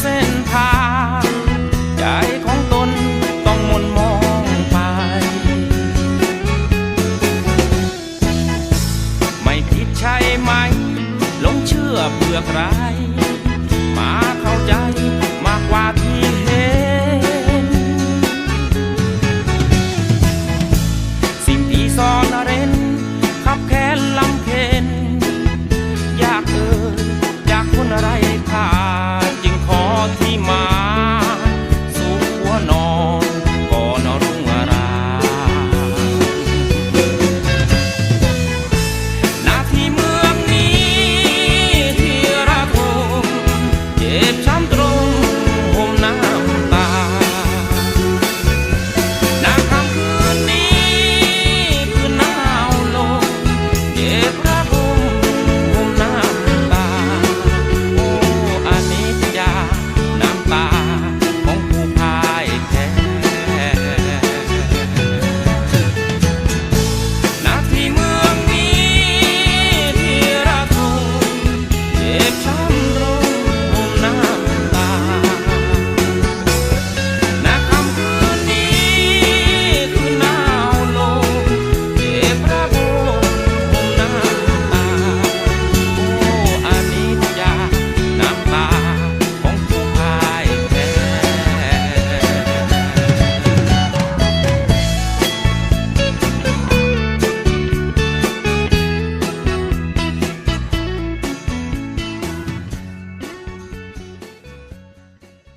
เส้นทางใจของตนต้องมนมองไป ไม่ผิดใช่ไหมหลงเชื่อเบื่อใครมา Alexandro.